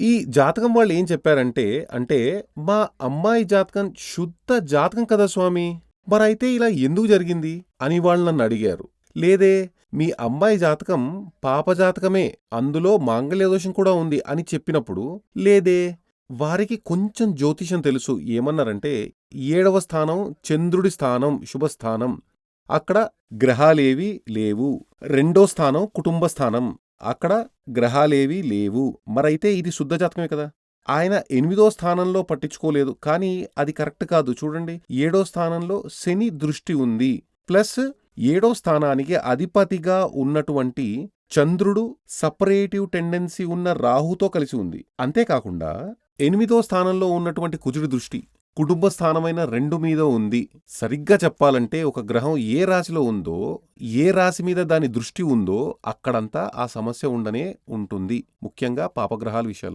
ఈ జాతకం వాళ్ళు ఏం చెప్పారంటే అంటే మా అమ్మాయి జాతకం శుద్ధ జాతకం కదా స్వామి? మరైతే ఇలా ఎందుకు జరిగింది? అని వాళ్ళు నన్ను అడిగారు. లేదే మీ అమ్మాయి జాతకం పాప జాతకమే అందులో మాంగళ్య దోషం కూడా ఉంది అని చెప్పినప్పుడు లేదే వారికి కొంచెం జ్యోతిషం తెలుసు ఏమన్నారంటే ఏడవ స్థానం చంద్రుడి స్థానం శుభస్థానం అక్కడ గ్రహాలేవి లేవు రెండో స్థానం కుటుంబ స్థానం అక్కడ గ్రహాలేవీ లేవు. మరైతే ఇది శుద్ధ జాతకమే కదా? ఆయన ఎనిమిదో స్థానంలో పట్టించుకోలేదు. కానీ అది కరెక్ట్ కాదు. చూడండి. ఏడో స్థానంలో శని దృష్టి ఉంది. ప్లస్ ఏడో స్థానానికి అధిపతిగా ఉన్నటువంటి చంద్రుడు సపరేటివ్ టెండెన్సీ ఉన్న రాహుతో కలిసి ఉంది. అంతేకాకుండా ఎనిమిదో స్థానంలో ఉన్నటువంటి కుజుడి దృష్టి కుటుంబ స్థానమైన రెండు మీద ఉంది. సరిగ్గా చెప్పాలంటే ఒక గ్రహం ఏ రాశిలో ఉందో ఏ రాశి మీద దాని దృష్టి ఉందో అక్కడంతా ఆ సమస్య ఉండనే ఉంటుంది. ముఖ్యంగా పాపగ్రహాల విషయాలు.